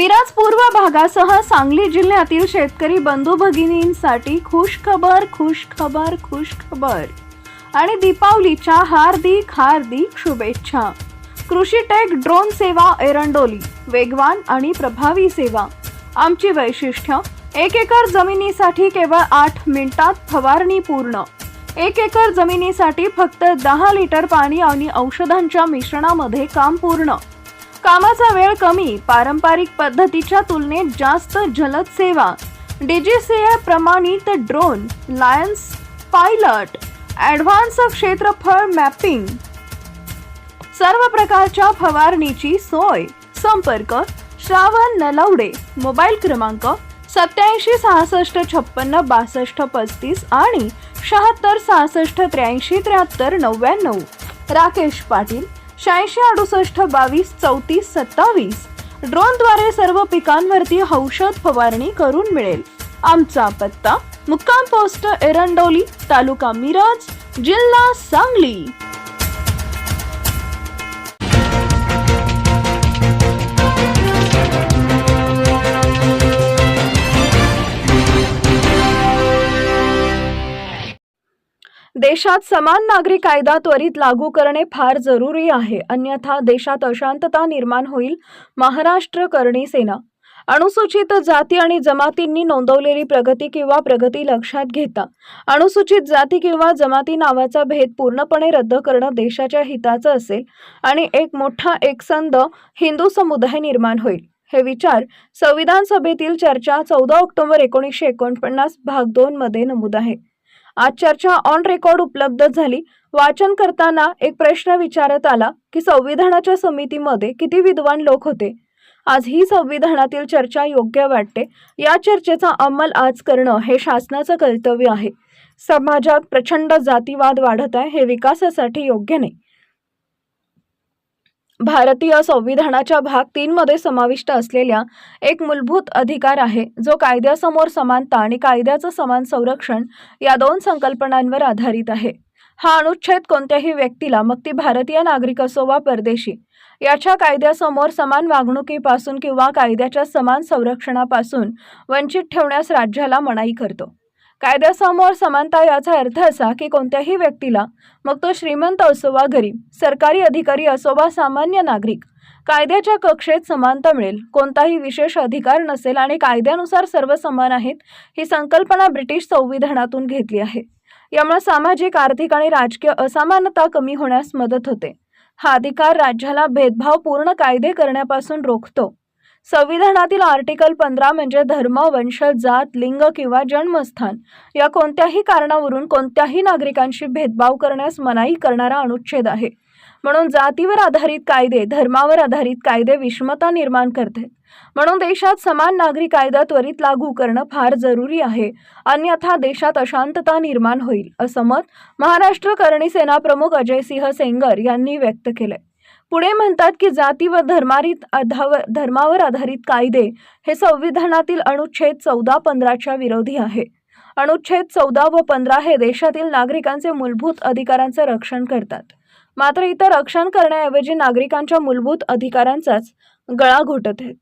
मिराज पूर्व भागासह सांगली जिल्ह्यातील शेतकरी बंधू भगिनींसाठी खुश खबर खुश खबर खुश खबर. आणि दीपावलीच्या हार्दिक हार्दिक शुभेच्छा. कृषी टेक ड्रोन सेवा एरंडोली वेगवान आणि प्रभावी सेवा. आमची वैशिष्ट्य एक एकर जमिनीसाठी केवळ आठ मिनिटात फवारणी पूर्ण. एक एकर जमिनीसाठी फक्त दहा लिटर पाणी आणि औषधांच्या मिश्रणामध्ये काम पूर्ण. कामाचा वेळ कमी पारंपरिक पद्धतीच्या तुलनेत जास्त जलद सेवा. डीजीसीए प्रमाणित ड्रोन लायन्स पायलट ॲडव्हान्स क्षेत्रफळ मॅपिंग सर्व प्रकारच्या फवारणीची सोय. संपर्क श्रावण नलवडे. मोबाईल क्रमांक सत्याऐंशी सहासष्ट छप्पन्न बासष्ट पस्तीस आणि शहात्तर सहासष्ट त्र्याऐंशी त्र्याहत्तर नव्याण्णव. राकेश पाटील शहाऐंशी अडुसष्ट बावीस चौतीस सत्तावीस. ड्रोनद्वारे सर्व पिकांवरती औषध फवारणी करून मिळेल. आमचा पत्ता मुक्काम पोस्ट एरंडोली तालुका मिरज जिल्हा सांगली. देशात समान नागरी कायदा त्वरित लागू करणे फार जरुरी आहे. अन्यथा देशात अशांतता निर्माण होईल. महाराष्ट्र करणी सेना. अनुसूचित जाती आणि जमातींनी नोंदवलेली प्रगती किंवा प्रगती लक्षात घेता. अनुसूचित जाती किंवा जमाती नावाचा भेद पूर्णपणे रद्द करणं देशाच्या हिताचं असेल आणि एक मोठा एकसंध हिंदू समुदाय निर्माण होईल. हे विचार संविधान सभेतील चर्चा चौदा ऑक्टोबर एकोणीसशे एकोणपन्नास भाग दोनमध्ये नमूद आहे. आज चर्चा ऑन रेकॉर्ड उपलब्ध झाली. वाचन करताना एक प्रश्न विचारत आला की संविधानाच्या समितीमध्ये किती विद्वान लोक होते? आज ही संविधानातील चर्चा योग्य वाटते. या चर्चेचा अंमल आज करणं हे शासनाचं कर्तव्य आहे. समाजात प्रचंड जातीवाद वाढत आहे हे विकासासाठी योग्य नाही. भारतीय संविधानाच्या भाग तीनमध्ये समाविष्ट असलेल्या एक मूलभूत अधिकार आहे जो कायद्यासमोर समानता आणि कायद्याचं समान संरक्षण या दोन संकल्पनांवर आधारित आहे. हा अनुच्छेद कोणत्याही व्यक्तीला मग ती भारतीय नागरिक असो वा परदेशी याच्या कायद्यासमोर समान वागणुकीपासून किंवा कायद्याच्या समान संरक्षणापासून वंचित ठेवण्यास राज्याला मनाई करतो. कायद्यासमोर समानता याचा अर्थ असा की कोणत्याही व्यक्तीला मग तो श्रीमंत असो वा गरीब सरकारी अधिकारी असो वा सामान्य नागरिक कायद्याच्या कक्षेत समानता मिळेल. कोणताही विशेष अधिकार नसेल आणि कायद्यानुसार सर्व समान आहेत ही संकल्पना ब्रिटिश संविधानातून घेतली आहे. यामुळे सामाजिक आर्थिक आणि राजकीय असमानता कमी होण्यास मदत होते. हा अधिकार राज्याला भेदभावपूर्ण कायदे करण्यापासून रोखतो. संविधानातील आर्टिकल पंधरा म्हणजे धर्म वंश जात लिंग किंवा जन्मस्थान. या कोणत्याही कारणावरून कोणत्याही नागरिकांशी भेदभाव करण्यास मनाई करणारा अनुच्छेद आहे. म्हणून जातीवर आधारित कायदे धर्मावर आधारित कायदे विषमता निर्माण करते. म्हणून देशात समान नागरी कायदा त्वरित लागू करणं फार जरुरी आहे. अन्यथा देशात अशांतता निर्माण होईल असं मत महाराष्ट्र करणी सेना प्रमुख अजयसिंह सेंगर यांनी व्यक्त केलंय. पुढे म्हणतात की जाती व धर्मारित धर्मावर आधारित कायदे हे संविधानातील अनुच्छेद चौदा पंधराच्या विरोधी आहे. अनुच्छेद चौदा व पंधरा हे देशातील नागरिकांचे मूलभूत अधिकारांचे रक्षण करतात. मात्र इतर रक्षण करण्याऐवजी नागरिकांच्या मूलभूत अधिकारांचाच गळा घोटत आहेत.